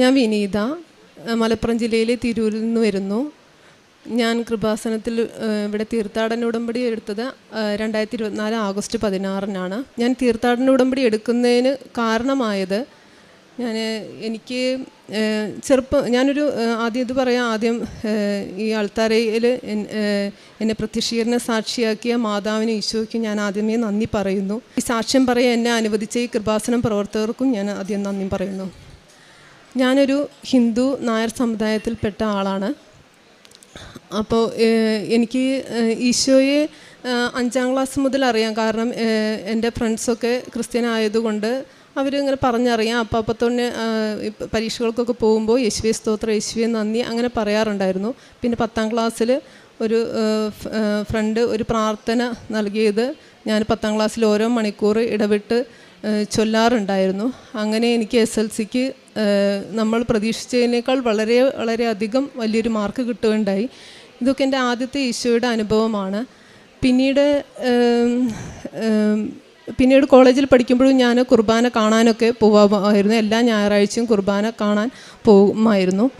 ഞാൻ വിനീത മലപ്പുറം ജില്ലയിലെ തിരൂരിൽ നിന്ന് വരുന്നു. ഞാൻ കൃപാസനത്തിൽ ഇവിടെ തീർത്ഥാടന ഉടമ്പടി എടുത്തത് രണ്ടായിരത്തി ഇരുപത്തിനാല് ആഗസ്റ്റ് പതിനാറിനാണ്. ഞാൻ തീർത്ഥാടന ഉടമ്പടി എടുക്കുന്നതിന് കാരണമായത് ഞാൻ എനിക്ക് ചെറുപ്പം ഞാനൊരു ആദ്യം ഇത് പറയാം ആദ്യം ഈ അൾത്താരയിൽ എന്നെ പ്രത്യക്ഷീകരണ സാക്ഷിയാക്കിയ മാതാവിനും ഈശോയ്ക്കും ഞാൻ ആദ്യമേ നന്ദി പറയുന്നു. ഈ സാക്ഷ്യം പറയാൻ എന്നെ അനുവദിച്ച ഈ കൃപാസനം പ്രവർത്തകർക്കും ഞാൻ ആദ്യം നന്ദി പറയുന്നു. ഞാനൊരു ഹിന്ദു നായർ സമുദായത്തിൽപ്പെട്ട ആളാണ്. അപ്പോൾ എനിക്ക് ഈശോയെ അഞ്ചാം ക്ലാസ് മുതൽ അറിയാം. കാരണം എന്റെ ഫ്രണ്ട്സൊക്കെ ക്രിസ്ത്യൻ ആയതുകൊണ്ട് അവരിങ്ങനെ പറഞ്ഞറിയാം. അപ്പോൾ അപ്പം തന്നെ പരീക്ഷകൾക്കൊക്കെ പോകുമ്പോൾ യേശുവെ സ്തോത്രം യേശുവെ നന്ദി അങ്ങനെ പറയാറുണ്ടായിരുന്നു. പിന്നെ പത്താം ക്ലാസ്സിൽ ഒരു ഫ്രണ്ട് ഒരു പ്രാർത്ഥന നൽകിയത് ഞാൻ പത്താം ക്ലാസ്സിൽ ഓരോ മണിക്കൂർ ഇടവിട്ട് ചൊല്ലാറുണ്ടായിരുന്നു. അങ്ങനെ എനിക്ക് എസ് എൽ സിക്ക് നമ്മൾ പ്രതീക്ഷിച്ചതിനേക്കാൾ വളരെ വളരെ അധികം വലിയൊരു മാർക്ക് കിട്ടുകയുണ്ടായി. ഇതൊക്കെ എന്റെ ആദ്യത്തെ ഈശോയുടെ അനുഭവമാണ്. പിന്നീട് പിന്നീട് കോളേജിൽ പഠിക്കുമ്പോഴും ഞാൻ കുർബാന കാണാനൊക്കെ പോവാമായിരുന്നു. എല്ലാ ഞായറാഴ്ചയും കുർബാന കാണാൻ പോകുമായിരുന്നു.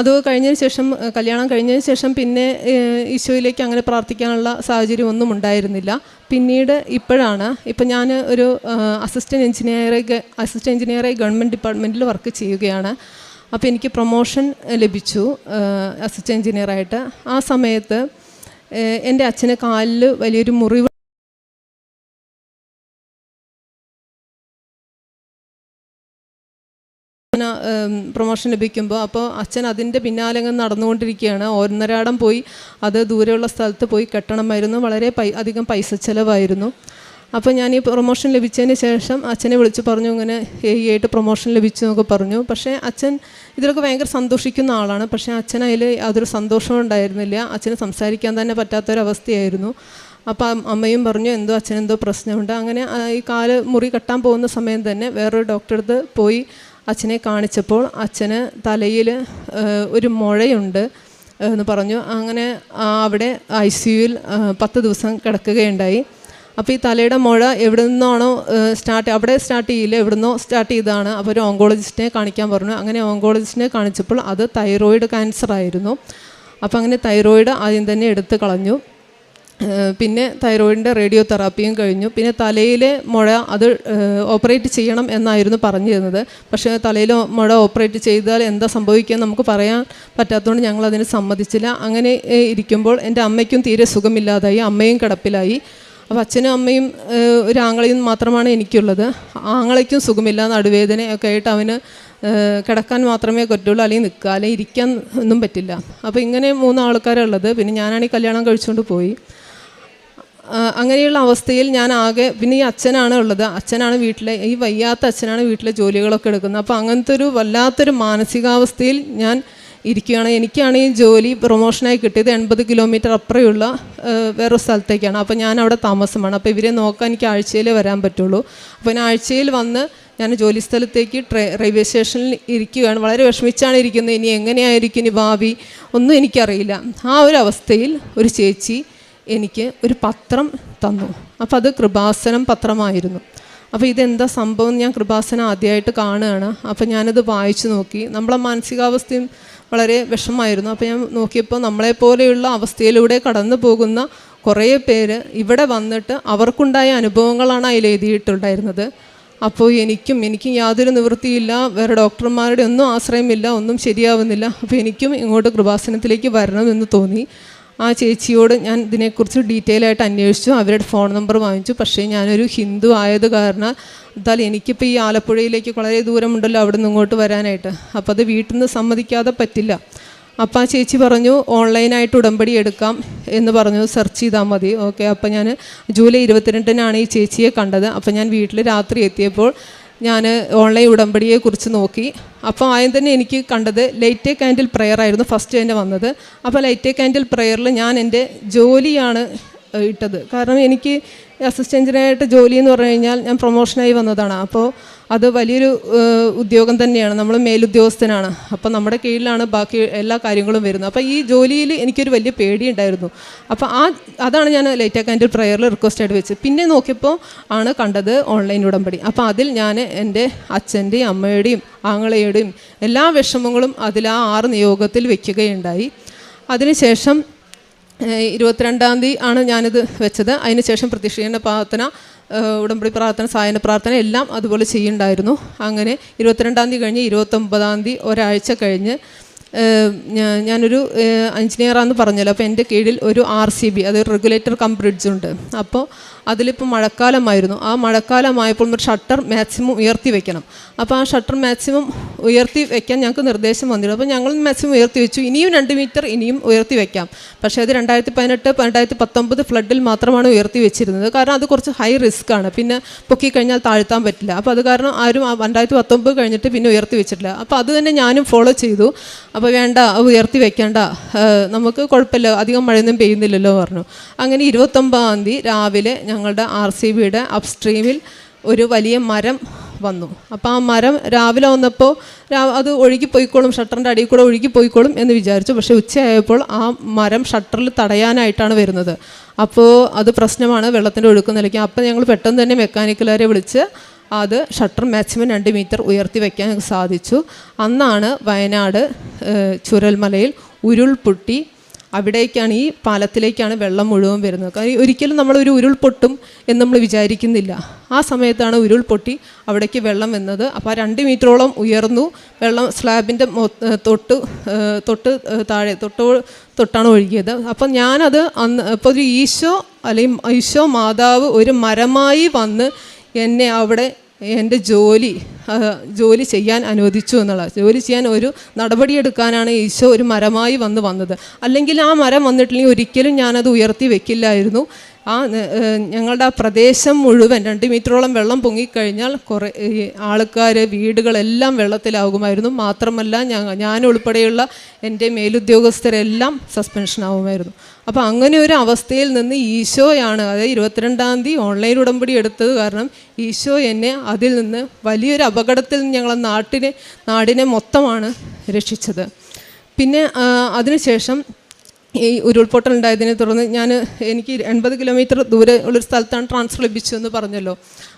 അത് കഴിഞ്ഞതിന് ശേഷം കല്യാണം കഴിഞ്ഞതിന് ശേഷം പിന്നെ ഈശോയിലേക്ക് അങ്ങനെ പ്രാർത്ഥിക്കാനുള്ള സാഹചര്യം ഒന്നും ഉണ്ടായിരുന്നില്ല. പിന്നീട് ഇപ്പോഴാണ്. ഇപ്പം ഞാൻ ഒരു അസിസ്റ്റന്റ് എഞ്ചിനീയറെ അസിസ്റ്റന്റ് എഞ്ചിനീയറെ ഗവൺമെന്റ് ഡിപ്പാർട്ട്മെന്റിൽ വർക്ക് ചെയ്യുകയാണ്. അപ്പോൾ എനിക്ക് പ്രൊമോഷൻ ലഭിച്ചു അസിസ്റ്റന്റ് എഞ്ചിനീയറായിട്ട് ആ സമയത്ത് എന്റെ അച്ഛന് കാലിൽ വലിയൊരു മുറിവ് പ്രൊമോഷൻ ലഭിക്കുമ്പോൾ അപ്പോൾ അച്ഛൻ അതിന്റെ പിന്നാലെ അങ്ങ് നടന്നുകൊണ്ടിരിക്കുകയാണ്. ഒന്നരാടം പോയി അത് ദൂരെയുള്ള സ്ഥലത്ത് പോയി കെട്ടണമായിരുന്നു. വളരെ പൈ അധികം പൈസ ചിലവായിരുന്നു. അപ്പോൾ ഞാൻ ഈ പ്രൊമോഷൻ ലഭിച്ചതിന് ശേഷം അച്ഛനെ വിളിച്ച് പറഞ്ഞു ഇങ്ങനെ ഏ ആയിട്ട് പ്രൊമോഷൻ ലഭിച്ചു എന്നൊക്കെ പറഞ്ഞു. പക്ഷേ അച്ഛൻ ഇതിലൊക്കെ ഭയങ്കര സന്തോഷിക്കുന്ന ആളാണ്. പക്ഷേ അച്ഛൻ അതൊരു സന്തോഷവും ഉണ്ടായിരുന്നില്ല. അച്ഛന് സംസാരിക്കാൻ തന്നെ പറ്റാത്തൊരവസ്ഥയായിരുന്നു. അപ്പം അം- അമ്മയും പറഞ്ഞു എന്തോ അച്ഛനെന്തോ പ്രശ്നമുണ്ട്. അങ്ങനെ ഈ കാൽ മുറി കെട്ടാൻ പോകുന്ന സമയം തന്നെ വേറൊരു ഡോക്ടറെ അടുത്ത് പോയി അച്ഛനെ കാണിച്ചപ്പോൾ അച്ഛന് തലയിൽ ഒരു മുഴയുണ്ട് എന്ന് പറഞ്ഞു. അങ്ങനെ അവിടെ ഐ സിയുയിൽ പത്ത് ദിവസം കിടക്കുകയുണ്ടായി. അപ്പോൾ ഈ തലയുടെ മുഴ എവിടെ നിന്നാണോ സ്റ്റാർട്ട് അവിടെ സ്റ്റാർട്ട് ചെയ്യില്ല എവിടെ നിന്നോ സ്റ്റാർട്ട് ചെയ്താണ് അപ്പോൾ ഒരു ഓങ്കോളജിസ്റ്റിനെ കാണിക്കാൻ പറഞ്ഞു. അങ്ങനെ ഓങ്കോളജിസ്റ്റിനെ കാണിച്ചപ്പോൾ അത് തൈറോയിഡ് ക്യാൻസർ ആയിരുന്നു. അപ്പോൾ അങ്ങനെ തൈറോയിഡ് ആദ്യം തന്നെ എടുത്ത് കളഞ്ഞു. പിന്നെ തൈറോയിഡിന്റെ റേഡിയോ തെറാപ്പിയും കഴിഞ്ഞു. പിന്നെ തലയിലെ മുഴ അത് ഓപ്പറേറ്റ് ചെയ്യണം എന്നായിരുന്നു പറഞ്ഞു പക്ഷേ തലയിലെ മുഴ ഓപ്പറേറ്റ് ചെയ്താൽ എന്താ സംഭവിക്കുക നമുക്ക് പറയാൻ പറ്റാത്തതുകൊണ്ട് ഞങ്ങൾ അതിന് സമ്മതിച്ചില്ല. അങ്ങനെ ഇരിക്കുമ്പോൾ എന്റെ അമ്മയ്ക്കും തീരെ സുഖമില്ലാതായി. അമ്മയും കിടപ്പിലായി. അപ്പോൾ അച്ഛനും അമ്മയും ഒരു ആങ്ങളയും മാത്രമാണ് എനിക്കുള്ളത്. ആങ്ങളയ്ക്കും സുഖമില്ല നടുവേദനയൊക്കെ ആയിട്ട് അവന് കിടക്കാൻ മാത്രമേ പറ്റുള്ളൂ അല്ലെങ്കിൽ നിൽക്കുക അല്ലെങ്കിൽ ഇരിക്കാൻ ഒന്നും പറ്റില്ല. അപ്പോൾ ഇങ്ങനെ മൂന്ന് ആൾക്കാരുള്ളത് പിന്നെ ഞാനാണെങ്കിൽ കല്യാണം കഴിച്ചുകൊണ്ട് പോയി. അങ്ങനെയുള്ള അവസ്ഥയിൽ ഞാൻ ആകെ പിന്നെ ഈ അച്ഛനാണ് ഉള്ളത്. അച്ഛനാണ് വീട്ടിലെ ഈ വയ്യാത്ത അച്ഛനാണ് വീട്ടിലെ ജോലികളൊക്കെ എടുക്കുന്നത്. അപ്പോൾ അങ്ങനത്തെ ഒരു വല്ലാത്തൊരു മാനസികാവസ്ഥയിൽ ഞാൻ ഇരിക്കുകയാണ്. എനിക്കാണ് ഈ ജോലി പ്രൊമോഷനായി കിട്ടിയത് എൺപത് കിലോമീറ്റർ അപ്പുറയുള്ള വേറൊരു സ്ഥലത്തേക്കാണ്. അപ്പോൾ ഞാൻ അവിടെ താമസമാണ്. അപ്പോൾ ഇവരെ നോക്കാൻ എനിക്ക് ആഴ്ചയിൽ വരാൻ പറ്റുള്ളൂ. അപ്പോൾ ഞാൻ ആഴ്ചയിൽ വന്ന് ഞാൻ ജോലി സ്ഥലത്തേക്ക് റെയിൽവേ സ്റ്റേഷനിൽ ഇരിക്കുകയാണ്. വളരെ വിഷമിച്ചാണ് ഇരിക്കുന്നത്. ഇനി എങ്ങനെയായിരിക്കും ഇനി ഭാവി? ഒന്നും എനിക്കറിയില്ല. ആ ഒരു അവസ്ഥയിൽ ഒരു ചേച്ചി എനിക്ക് ഒരു പത്രം തന്നു. അപ്പോൾ അത് കൃപാസനം പത്രമായിരുന്നു. അപ്പോൾ ഇതെന്താ സംഭവം ഞാൻ കൃപാസനം ആദ്യമായിട്ട് കാണുകയാണ്. അപ്പോൾ ഞാനത് വായിച്ചു നോക്കി. നമ്മളെ മാനസികാവസ്ഥയും വളരെ വിഷമമായിരുന്നു. അപ്പോൾ ഞാൻ നോക്കിയപ്പോൾ നമ്മളെപ്പോലെയുള്ള അവസ്ഥയിലൂടെ കടന്നു പോകുന്ന കുറേ പേര് ഇവിടെ വന്നിട്ട് അവർക്കുണ്ടായ അനുഭവങ്ങളാണ് അതിൽ എഴുതിയിട്ടുണ്ടായിരുന്നത്. അപ്പോൾ എനിക്കും എനിക്കും യാതൊരു നിവൃത്തിയില്ല. വേറെ ഡോക്ടർമാരുടെ ഒന്നും ആശ്രയമില്ല. ഒന്നും ശരിയാവുന്നില്ല. അപ്പോൾ എനിക്കും ഇങ്ങോട്ട് കൃപാസനത്തിലേക്ക് വരണമെന്ന് തോന്നി. ആ ചേച്ചിയോട് ഞാൻ ഇതിനെക്കുറിച്ച് ഡീറ്റെയിൽ ആയിട്ട് അന്വേഷിച്ചു. അവരുടെ ഫോൺ നമ്പർ വാങ്ങിച്ചു. പക്ഷേ ഞാനൊരു ഹിന്ദു ആയത് കാരണം എന്നാൽ എനിക്കിപ്പോൾ ഈ ആലപ്പുഴയിലേക്ക് വളരെ ദൂരമുണ്ടല്ലോ അവിടെ നിന്ന് ഇങ്ങോട്ട് വരാനായിട്ട്. അപ്പോൾ അത് വീട്ടിൽ നിന്ന് സമ്മതിക്കാതെ പറ്റില്ല. അപ്പോൾ ആ ചേച്ചി പറഞ്ഞു ഓൺലൈനായിട്ട് ഉടമ്പടി എടുക്കാം എന്ന് പറഞ്ഞു. സെർച്ച് ചെയ്താൽ മതി. ഓക്കെ അപ്പോൾ ഞാൻ ജൂലൈ ഇരുപത്തിരണ്ടിനാണ് ഈ ചേച്ചിയെ കണ്ടത്. അപ്പോൾ ഞാൻ വീട്ടിൽ രാത്രി എത്തിയപ്പോൾ ഞാൻ ഓൺലൈൻ ഉടമ്പടിയെ കുറിച്ച് നോക്കി. അപ്പോൾ ആദ്യം തന്നെ എനിക്ക് കണ്ടത് ലൈറ്റ് കാൻഡിൽ പ്രെയർ ആയിരുന്നു ഫസ്റ്റ് തന്നെ വന്നത്. അപ്പോൾ ലൈറ്റ് കാൻഡിൽ പ്രെയറിൽ ഞാൻ എന്റെ ജോലിയാണ് ഇട്ടത്. കാരണം എനിക്ക് അസിസ്റ്റന്റ് എഞ്ചിനീയറായിട്ട് ജോലി എന്ന് പറഞ്ഞു കഴിഞ്ഞാൽ ഞാൻ പ്രൊമോഷനായി വന്നതാണ്. അപ്പോൾ അത് വലിയൊരു ഉദ്യോഗം തന്നെയാണ്. നമ്മൾ മേലുദ്യോഗസ്ഥനാണ്. അപ്പോൾ നമ്മുടെ കീഴിലാണ് ബാക്കി എല്ലാ കാര്യങ്ങളും വരുന്നത്. അപ്പോൾ ഈ ജോലിയിൽ എനിക്കൊരു വലിയ പേടിയുണ്ടായിരുന്നു. അപ്പോൾ ആ അതാണ് ഞാൻ ലൈറ്റ് ആക്കാന്റെ പ്രയറിൽ റിക്വസ്റ്റ് ആയിട്ട് വെച്ചത്. പിന്നെ നോക്കിയപ്പോൾ ആണ് കണ്ടത് ഓൺലൈൻ ഉടമ്പടി. അപ്പോൾ അതിൽ ഞാൻ എന്റെ അച്ഛന്റെയും അമ്മയുടെയും ആങ്ങളയുടെയും എല്ലാ വിഷമങ്ങളും അതിൽ ആ ആറ് നിയോഗത്തിൽ വയ്ക്കുകയുണ്ടായി അതിനുശേഷം ഇരുപത്തിരണ്ടാം തീയതി ആണ് ഞാനിത് വെച്ചത്. അതിനുശേഷം പ്രത്യക്ഷീകരണ പ്രാർത്ഥന ഉടമ്പടി പ്രാർത്ഥന സായന പ്രാർത്ഥന എല്ലാം അതുപോലെ ചെയ്യുന്നുണ്ടായിരുന്നു. അങ്ങനെ ഇരുപത്തിരണ്ടാം തീയതി കഴിഞ്ഞ് ഇരുപത്തൊമ്പതാം തീയതി ഒരാഴ്ച കഴിഞ്ഞ് ഞാനൊരു എഞ്ചിനീയറാന്ന് പറഞ്ഞല്ലോ. അപ്പോൾ എന്റെ കീഴിൽ ഒരു ആർ സി ബി അതൊരു റെഗുലേറ്റർ കം ബ്രിഡ്ജ് ഉണ്ട്. അപ്പോൾ അതിലിപ്പോൾ മഴക്കാലമായിരുന്നു. ആ മഴക്കാലമായപ്പോൾ നമ്മൾ ഷട്ടർ മാക്സിമം ഉയർത്തി വെക്കണം. അപ്പോൾ ആ ഷട്ടർ മാക്സിമം ഉയർത്തി വെക്കാൻ ഞങ്ങൾക്ക് നിർദ്ദേശം വന്നിരുന്നു. അപ്പോൾ ഞങ്ങൾ മാക്സിമം ഉയർത്തി വെച്ചു. ഇനിയും രണ്ട് മീറ്റർ ഇനിയും ഉയർത്തി വെക്കാം. പക്ഷേ അത് രണ്ടായിരത്തി പതിനെട്ട് രണ്ടായിരത്തി പത്തൊമ്പത് ഫ്ലഡിൽ മാത്രമാണ് ഉയർത്തി വെച്ചിരുന്നത്. കാരണം അത് കുറച്ച് ഹൈ റിസ്ക് ആണ്. പിന്നെ പൊക്കി കഴിഞ്ഞാൽ താഴ്ത്താൻ പറ്റില്ല. അപ്പോൾ അത് കാരണം ആരും രണ്ടായിരത്തി പത്തൊമ്പത് കഴിഞ്ഞിട്ട് പിന്നെ ഉയർത്തി വെച്ചിട്ടില്ല. അപ്പോൾ അത് തന്നെ ഞാനും ഫോളോ ചെയ്തു. അപ്പോൾ വേണ്ട അത് ഉയർത്തി വെക്കേണ്ട. നമുക്ക് കുഴപ്പമില്ല. അധികം മഴയൊന്നും പെയ്യുന്നില്ലല്ലോ പറഞ്ഞു. അങ്ങനെ ഇരുപത്തൊമ്പതാം തീയതി രാവിലെ ഞങ്ങളുടെ ആർ സി ബിയുടെ അപ്സ്ട്രീമിൽ ഒരു വലിയ മരം വന്നു. അപ്പോൾ ആ മരം രാവിലെ വന്നപ്പോൾ അത് ഒഴുകി പോയിക്കോളും ഷട്ടറിന്റെ അടിയിൽ കൂടെ ഒഴുകി പോയിക്കോളും എന്ന് വിചാരിച്ചു. പക്ഷേ ഉച്ചയായപ്പോൾ ആ മരം ഷട്ടറിൽ തടയാനായിട്ടാണ് വരുന്നത്. അപ്പോൾ അത് പ്രശ്നമാണ് വെള്ളത്തിന്റെ ഒഴുക്ക് നിലയ്ക്കും. അപ്പോൾ ഞങ്ങൾ പെട്ടെന്ന് തന്നെ മെക്കാനിക്കലുകാരെ വിളിച്ച് അത് ഷട്ടർ മാക്സിമം രണ്ട് മീറ്റർ ഉയർത്തി വയ്ക്കാൻ സാധിച്ചു. അന്നാണ് വയനാട് ചുരൽമലയിൽ ഉരുൾപൊട്ടി. അവിടേക്കാണ് ഈ പാലത്തിലേക്കാണ് വെള്ളം മുഴുവൻ വരുന്നത്. കാരണം ഒരിക്കലും നമ്മളൊരു ഉരുൾപൊട്ടും എന്ന് നമ്മൾ വിചാരിക്കുന്നില്ല. ആ സമയത്താണ് ഉരുൾപൊട്ടി അവിടേക്ക് വെള്ളം വന്നത്. അപ്പോൾ ആ രണ്ട് മീറ്ററോളം ഉയർന്നു. വെള്ളം സ്ലാബിന്റെ തൊട്ട് തൊട്ട് താഴെ തൊട്ടോ തൊട്ടാണ് ഒഴുകിയത്. അപ്പം ഞാനത് അന്ന് ഇപ്പോൾ ഒരു ഈശോ അല്ലെങ്കിൽ ഈശോ മാതാവ് ഒരു മരമായി വന്ന് എന്നെ അവിടെ എന്റെ ജോലി ജോലി ചെയ്യാൻ അനുവദിച്ചു എന്നുള്ളത് ജോലി ചെയ്യാൻ ഒരു നടപടിയെടുക്കാനാണ് ഈശോ ഒരു മരമായി വന്ന് വന്നത്. അല്ലെങ്കിൽ ആ മരം വന്നിട്ടില്ലെങ്കിൽ ഒരിക്കലും ഞാനത് ഉയർത്തി വെക്കില്ലായിരുന്നു. ആ ഞങ്ങളുടെ ആ പ്രദേശം മുഴുവൻ രണ്ട് മീറ്ററോളം വെള്ളം പൊങ്ങിക്കഴിഞ്ഞാൽ കുറേ ആൾക്കാർ വീടുകളെല്ലാം വെള്ളത്തിലാകുമായിരുന്നു. മാത്രമല്ല ഞാൻ ഉൾപ്പെടെയുള്ള എന്റെ മേലുദ്യോഗസ്ഥരെല്ലാം സസ്പെൻഷൻ ആവുമായിരുന്നു അപ്പോൾ അങ്ങനെ ഒരു അവസ്ഥയിൽ നിന്ന് ഈശോയാണ് അതായത് ഇരുപത്തിരണ്ടാം തീയതി ഓൺലൈൻ ഉടമ്പടി എടുത്തത് കാരണം ഈശോ എന്നെ അതിൽ നിന്ന് വലിയൊരു അപകടത്തിൽ നിന്ന് ഞങ്ങളെ നാട്ടിനെ നാടിനെ മൊത്തമാണ് രക്ഷിച്ചത്. പിന്നെ അതിനുശേഷം ഈ ഉരുൾപൊട്ടൽ ഉണ്ടായതിനെ തുടർന്ന് ഞാൻ എനിക്ക് എൺപത് കിലോമീറ്റർ ദൂരെ ഉള്ളൊരു സ്ഥലത്താണ് ട്രാൻസ്ഫർ ലഭിച്ചതെന്ന് പറഞ്ഞല്ലോ.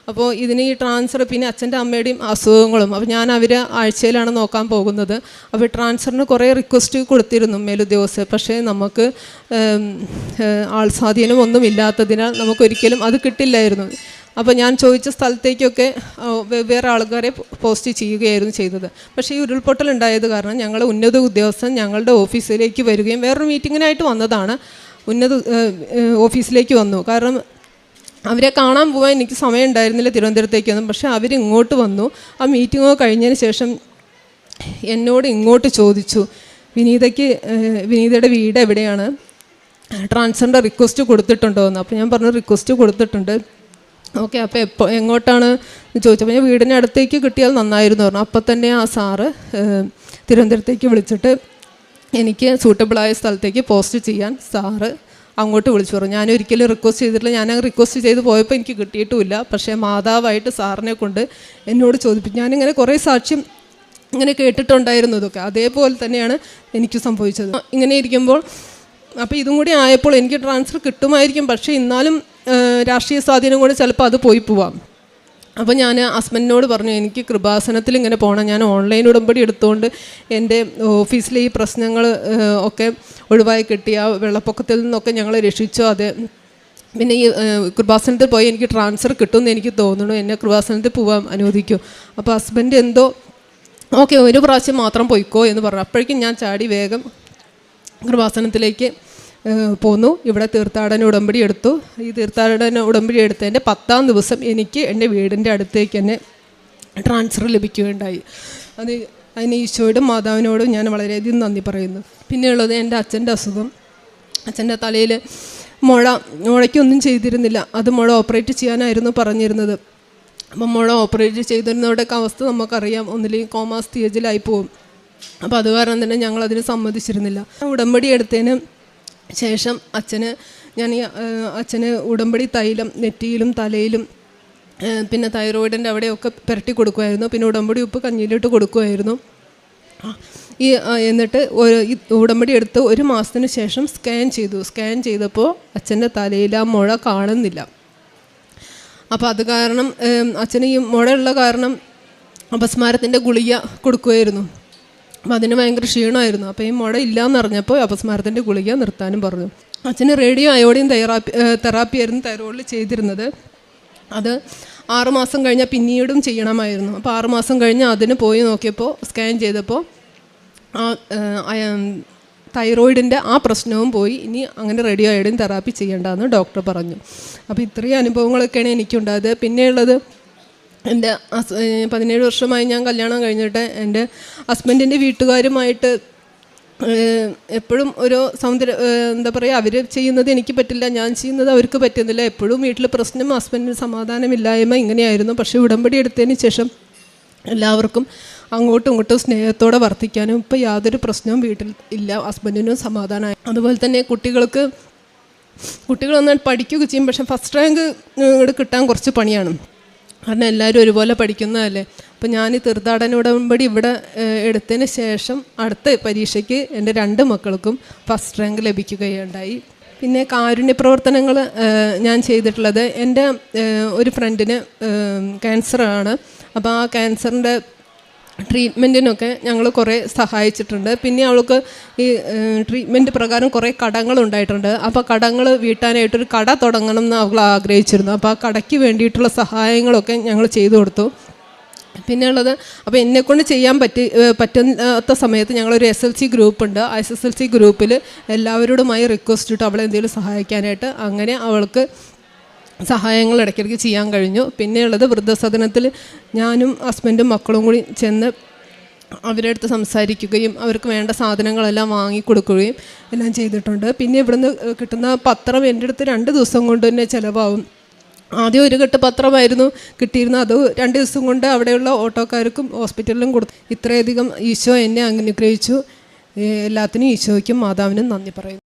അപ്പോൾ ഇതിന് ഈ ട്രാൻസ്ഫർ പിന്നെ അച്ഛന്റെ അമ്മയുടെയും അസുഖങ്ങളും. അപ്പോൾ ഞാൻ അവരെ ആഴ്ചയിലാണ് നോക്കാൻ പോകുന്നത്. അപ്പോൾ ട്രാൻസ്ഫറിന് കുറേ റിക്വസ്റ്റ് കൊടുത്തിരുന്നു മേലുദ്യോഗസ്ഥർ. പക്ഷേ നമുക്ക് ഉം, ആൾ സ്വാധീനം ഒന്നും ഇല്ലാത്തതിനാൽ നമുക്കൊരിക്കലും അത് കിട്ടില്ലായിരുന്നു. അപ്പോൾ ഞാൻ ചോദിച്ച സ്ഥലത്തേക്കൊക്കെ വെവ്വേറെ ആൾക്കാരെ പോസ്റ്റ് ചെയ്യുകയായിരുന്നു ചെയ്തത്. പക്ഷേ ഈ ഉരുൾപൊട്ടൽ ഉണ്ടായത് കാരണം ഞങ്ങൾ ഉന്നത ഉദ്യോഗസ്ഥൻ ഞങ്ങളുടെ ഓഫീസിലേക്ക് വരികയും വേറൊരു മീറ്റിങ്ങിനായിട്ട് വന്നതാണ്. ഉന്നത ഓഫീസിലേക്ക് വന്നു. കാരണം അവരെ കാണാൻ പോകാൻ എനിക്ക് സമയം ഉണ്ടായിരുന്നില്ല തിരുവനന്തപുരത്തേക്കൊന്നും പക്ഷേ അവരിങ്ങോട്ട് വന്നു. ആ മീറ്റിങ്ങോ കഴിഞ്ഞതിന് ശേഷം എന്നോട് ഇങ്ങോട്ട് ചോദിച്ചു വിനീതയ്ക്ക് വിനീതയുടെ വീട് എവിടെയാണ്? ട്രാൻസ്ഫറിന്റെ റിക്വസ്റ്റ് കൊടുത്തിട്ടുണ്ടോ എന്ന് അപ്പോൾ ഞാൻ പറഞ്ഞു റിക്വസ്റ്റ് കൊടുത്തിട്ടുണ്ട്. ഓക്കെ അപ്പോൾ എപ്പോൾ എങ്ങോട്ടാണ് ചോദിച്ചപ്പോൾ ഞാൻ അടുത്തേക്ക് കിട്ടിയാൽ നന്നായിരുന്നു പറഞ്ഞു. അപ്പോൾ തന്നെ ആ സാറ് തിരുവനന്തപുരത്തേക്ക് വിളിച്ചിട്ട് എനിക്ക് സൂട്ടബിളായ സ്ഥലത്തേക്ക് പോസ്റ്റ് ചെയ്യാൻ സാറ് അങ്ങോട്ട് വിളിച്ചു പറഞ്ഞു. ഞാൻ ഒരിക്കലും റിക്വസ്റ്റ് ചെയ്തിട്ടില്ല. ഞാൻ റിക്വസ്റ്റ് ചെയ്ത് പോയപ്പോൾ എനിക്ക് കിട്ടിയിട്ടുമില്ല. പക്ഷേ മാതാവായിട്ട് സാറിനെ കൊണ്ട് എന്നോട് ചോദിപ്പിച്ചു. ഞാനിങ്ങനെ കുറേ സാക്ഷ്യം ഇങ്ങനെ കേട്ടിട്ടുണ്ടായിരുന്നു ഇതൊക്കെ. അതേപോലെ തന്നെയാണ് എനിക്ക് സംഭവിച്ചത്. ഇങ്ങനെ ഇരിക്കുമ്പോൾ അപ്പോൾ ഇതും കൂടി ആയപ്പോൾ എനിക്ക് ട്രാൻസ്ഫർ കിട്ടുമായിരിക്കും. പക്ഷേ എന്നാലും രാഷ്ട്രീയ സ്വാധീനം കൊണ്ട് ചിലപ്പോൾ അത് പോയി പോവാം. അപ്പോൾ ഞാൻ ഹസ്ബൻഡിനോട് പറഞ്ഞു എനിക്ക് കൃപാസനത്തിൽ ഇങ്ങനെ പോകണം ഞാൻ ഓൺലൈൻ ഉടമ്പടി എടുത്തുകൊണ്ട് എന്റെ ഓഫീസിലെ ഈ പ്രശ്നങ്ങൾ ഒക്കെ ഒഴിവായി കിട്ടി. ആ വെള്ളപ്പൊക്കത്തിൽ നിന്നൊക്കെ ഞങ്ങൾ രക്ഷിച്ചു. അത് പിന്നെ ഈ കൃപാസനത്തിൽ പോയി എനിക്ക് ട്രാൻസ്ഫർ കിട്ടുമെന്ന് എനിക്ക് തോന്നുന്നു. എന്നെ കൃപാസനത്തിൽ പോകാൻ അനുവദിക്കും. അപ്പോൾ ഹസ്ബൻഡ് എന്തോ ഓക്കെ ഒരു പ്രാവശ്യം മാത്രം പോയിക്കോ എന്ന് പറഞ്ഞു. അപ്പോഴേക്കും ഞാൻ ചാടി വേഗം കൃപാസനത്തിലേക്ക് പോന്നു. ഇവിടെ തീർത്ഥാടന ഉടമ്പടി എടുത്തു. ഈ തീർത്ഥാടന ഉടമ്പടി എടുത്തതിന്റെ പത്താം ദിവസം എനിക്ക് എന്റെ വീടിന്റെ അടുത്തേക്ക് തന്നെ ട്രാൻസ്ഫർ ലഭിക്കുകയുണ്ടായി. അത് അതിന് ഈശോയോടും മാതാവിനോടും ഞാൻ വളരെയധികം നന്ദി പറയുന്നു. പിന്നെയുള്ളത് എന്റെ അച്ഛന്റെ അസുഖം. അച്ഛന്റെ തലയിൽ മുഴ മുഴയ്ക്കൊന്നും ചെയ്തിരുന്നില്ല. അത് മുഴ ഓപ്പറേറ്റ് ചെയ്യാനായിരുന്നു പറഞ്ഞിരുന്നത്. അപ്പം മുഴ ഓപ്പറേറ്റ് ചെയ്തിരുന്നവരുടെയൊക്കെ അവസ്ഥ നമുക്കറിയാം. ഒന്നില്ലെങ്കിൽ കോമാ സ്റ്റേജിലായി പോകും അപ്പോൾ അത് കാരണം തന്നെ ഞങ്ങളതിന് സമ്മതിച്ചിരുന്നില്ല. ഉടമ്പടി എടുത്തതിന് ശേഷം അച്ഛന് ഞാൻ ഈ അച്ഛന് ഉടമ്പടി തൈലം നെറ്റിയിലും തലയിലും പിന്നെ തൈറോയിഡിന്റെ അവിടെയൊക്കെ പുരട്ടി കൊടുക്കുമായിരുന്നു. പിന്നെ ഉടമ്പടി ഉപ്പ് കഞ്ഞിയിലിട്ട് കൊടുക്കുമായിരുന്നു. ഈ എന്നിട്ട് ഒരു ഉടമ്പടി എടുത്ത് ഒരു മാസത്തിന് ശേഷം സ്കാൻ ചെയ്തു. സ്കാൻ ചെയ്തപ്പോൾ അച്ഛന്റെ തലയിൽ ആ മുഴ കാണുന്നില്ല. അപ്പോൾ അത് കാരണം അച്ഛന് ഈ മുഴയുള്ള കാരണം അപസ്മാരത്തിന്റെ ഗുളിക കൊടുക്കുമായിരുന്നു. അപ്പം അതിന് ഭയങ്കര ക്ഷീണമായിരുന്നു. അപ്പോൾ ഈ മുഴ ഇല്ലയെന്ന് അറിഞ്ഞപ്പോൾ അപസ്മാരത്തിന്റെ ഗുളിക നിർത്താനും പറഞ്ഞു. അച്ഛന് റേഡിയോ അയോഡിൻ തെറാപ്പി തെറാപ്പി ആയിരുന്നു തൈറോയിഡിൽ ചെയ്തിരുന്നത്. അത് ആറുമാസം കഴിഞ്ഞാൽ പിന്നീടും ചെയ്യണമായിരുന്നു. അപ്പോൾ ആറുമാസം കഴിഞ്ഞ് അതിന് പോയി നോക്കിയപ്പോൾ സ്കാൻ ചെയ്തപ്പോൾ ആ തൈറോയിഡിന്റെ ആ പ്രശ്നവും പോയി. ഇനി അങ്ങനെ റേഡിയോ അയോഡിൻ തെറാപ്പി ചെയ്യേണ്ടതെന്ന് ഡോക്ടർ പറഞ്ഞു. അപ്പോൾ ഇത്രയും അനുഭവങ്ങളൊക്കെയാണ് എനിക്കുണ്ടായത്. പിന്നെയുള്ളത് എന്റെ പതിനേഴ് വർഷമായി ഞാൻ കല്യാണം കഴിഞ്ഞിട്ട് എന്റെ ഹസ്ബൻഡിന്റെ വീട്ടുകാരുമായിട്ട് എപ്പോഴും ഒരു സൗന്ദര്യ എന്താ പറയുക അവർ ചെയ്യുന്നത് എനിക്ക് പറ്റില്ല ഞാൻ ചെയ്യുന്നത് അവർക്ക് പറ്റുന്നില്ല. എപ്പോഴും വീട്ടിൽ പ്രശ്നം ഹസ്ബൻഡിന് സമാധാനമില്ലായ്മ ഇങ്ങനെയായിരുന്നു. പക്ഷേ ഉടമ്പടി എടുത്തതിന് ശേഷം എല്ലാവർക്കും അങ്ങോട്ടും ഇങ്ങോട്ടും സ്നേഹത്തോടെ വർത്തിക്കാനും ഇപ്പോൾ യാതൊരു പ്രശ്നവും വീട്ടിൽ ഇല്ല. ഹസ്ബൻഡിനും സമാധാനമായി അതുപോലെ തന്നെ കുട്ടികൾക്ക് കുട്ടികൾ നന്നായിട്ട് പഠിക്കുകയൊക്കെ ചെയ്യും. പക്ഷേ ഫസ്റ്റ് റാങ്ക് കിട്ടാൻ കുറച്ച് പണിയാണ്. കാരണം എല്ലാവരും ഒരുപോലെ പഠിക്കുന്നതല്ലേ? അപ്പം ഞാൻ ഈ തീർത്ഥാടന ഉടമ്പടി ഇവിടെ എടുത്തതിന് ശേഷം അടുത്ത പരീക്ഷയ്ക്ക് എന്റെ രണ്ട് മക്കൾക്കും ഫസ്റ്റ് റാങ്ക് ലഭിക്കുകയുണ്ടായി. പിന്നെ കാരുണ്യ പ്രവർത്തനങ്ങൾ ഞാൻ ചെയ്തിട്ടുള്ളത് എന്റെ ഒരു ഫ്രണ്ടിന് ക്യാൻസറാണ് അപ്പോൾ ആ ക്യാൻസറിന്റെ ട്രീറ്റ്മെന്റിനൊക്കെ ഞങ്ങൾ കുറേ സഹായിച്ചിട്ടുണ്ട്. പിന്നെ അവൾക്ക് ഈ ട്രീറ്റ്മെന്റ് പ്രകാരം കുറേ കടങ്ങളുണ്ടായിട്ടുണ്ട് അപ്പോൾ കടങ്ങൾ വീട്ടാനായിട്ടൊരു കട തുടങ്ങണം എന്ന് അവൾ ആഗ്രഹിച്ചിരുന്നു. അപ്പോൾ ആ കടയ്ക്ക് വേണ്ടിയിട്ടുള്ള സഹായങ്ങളൊക്കെ ഞങ്ങൾ ചെയ്തു കൊടുത്തു. പിന്നെയുള്ളത് അപ്പോൾ എന്നെക്കൊണ്ട് ചെയ്യാൻ പറ്റി പറ്റുന്ന സമയത്ത് ഞങ്ങളൊരു എസ് എൽ സി ഗ്രൂപ്പ് ഉണ്ട്. ആ എസ് എസ് എൽ സി ഗ്രൂപ്പിൽ എല്ലാവരോടുമായി റിക്വസ്റ്റ് ഇട്ട് അവളെ എന്തെങ്കിലും സഹായിക്കാനായിട്ട് അങ്ങനെ അവൾക്ക് സഹായങ്ങൾ ഇടയ്ക്കിടയ്ക്ക് ചെയ്യാൻ കഴിഞ്ഞു. പിന്നെയുള്ളത് വൃദ്ധസദനത്തിൽ ഞാനും ഹസ്ബൻഡും മക്കളും കൂടി ചെന്ന് അവരുടെ അടുത്ത് സംസാരിക്കുകയും അവർക്ക് വേണ്ട സാധനങ്ങളെല്ലാം വാങ്ങിക്കൊടുക്കുകയും എല്ലാം ചെയ്തിട്ടുണ്ട്. പിന്നെ ഇവിടുന്ന് കിട്ടുന്ന പത്രം എന്റെ അടുത്ത് രണ്ട് ദിവസം കൊണ്ട് തന്നെ ചിലവാകും. ആദ്യം ഒരു കെട്ട് പത്രമായിരുന്നു കിട്ടിയിരുന്നത്. അത് രണ്ട് ദിവസം കൊണ്ട് അവിടെയുള്ള ഓട്ടോക്കാർക്കും ഹോസ്പിറ്റലിലും കൊടുത്തു ഇത്രയധികം ഈശോ എന്നെ അനുഗ്രഹിച്ചു. എല്ലാത്തിനും ഈശോയ്ക്കും മാതാവിനും നന്ദി പറയുന്നു.